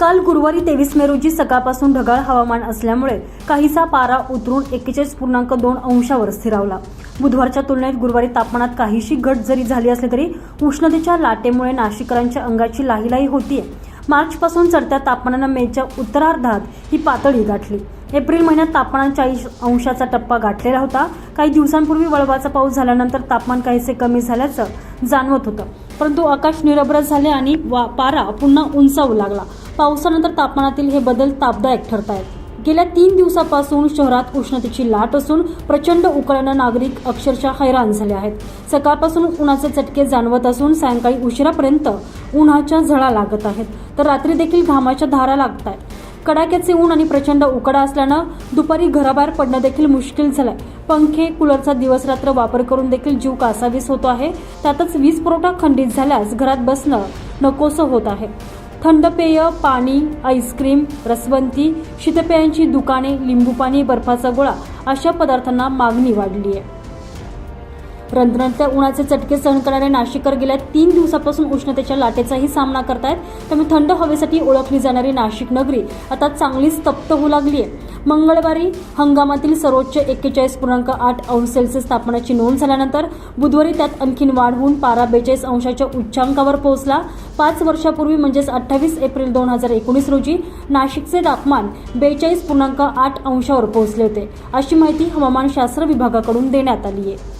काल गुरुवारी तेवीस मे रोजी सकाळपासून ढगाळ हवामान असल्यामुळे काहीसा पारा उतरून एक्केचाळीस पूर्णांक दोन अंशावर स्थिरावला. बुधवारच्या तुलनेत गुरुवारी तापमानात काहीशी घट जरी झाली असली तरी उष्णतेच्या लाटेमुळे नाशिकरांच्या अंगाची लाहीलाही होतीये. मार्चपासून चढत्या तापमानानं मेच्या उत्तरार्धात ही पातळी गाठली. एप्रिल महिन्यात तापमान चाळीस अंशाचा टप्पा गाठलेला होता. काही दिवसांपूर्वी वळवाचा पाऊस झाल्यानंतर तापमान काहीसे कमी झाल्याचं जाणवत होतं. परंतु आकाश निरभ्र झाले आणि वा- पारा पुन्हा उंचावू लागला. पावसानंतर तापमानातील हे बदल तापदायक ठरत आहेत गेल्या तीन दिवसापासून शहरात उष्णतेची लाट असून प्रचंड उकळ्यानं नागरिक अक्षरशः हैराण झाले आहेत. सकाळपासून उन्हाचे चटके जाणवत असून सायंकाळी उशिरापर्यंत उन्हाच्या झळा लागत आहेत तर रात्री देखील घामाच्या धारा लागत आहेत कडाक्याचे ऊन आणि प्रचंड उकडा असल्यानं दुपारी घराबाहेर पडणं देखील मुश्किल झालंय. पंखे कूलरचा दिवस रात्र वापर करून देखील जीव कासावीस होतो आहे. त्यातच वीज पुरवठा खंडित झाल्यास घरात बसणं नकोसं होत आहे. थंड पेय पाणी आईस्क्रीम रसवंती शीतपेयांची दुकाने लिंबू पाणी बर्फाचा गोळा अशा पदार्थांना मागणी वाढली आहे रणरणत्या उन्हाचे चटके सहन करणारे नाशिककर गेल्या तीन दिवसापासून उष्णतेच्या लाटेचाही सामना करतायत. त्यामुळे थंड हवेसाठी ओळखली जाणारी नाशिक नगरी आता चांगलीच तप्त होऊ लागली आहे मंगळवारी हंगामातील सर्वोच्च एक्केचाळीस पूर्णांक आठ अंश सेल्सिअस तापमानाची नोंद झाल्यानंतर बुधवारी त्यात आणखीन वाढ होऊन पारा बेचाळीस अंशाच्या उच्चांकावर पोहोचला. पाच वर्षापूर्वी म्हणजेच अठ्ठावीस एप्रिल दोन हजार एकोणीस रोजी नाशिकचे तापमान बेचाळीस पूर्णांक आठ अंशावर पोहोचले होते अशी माहिती हवामानशास्त्र विभागाकडून देण्यात आली आहे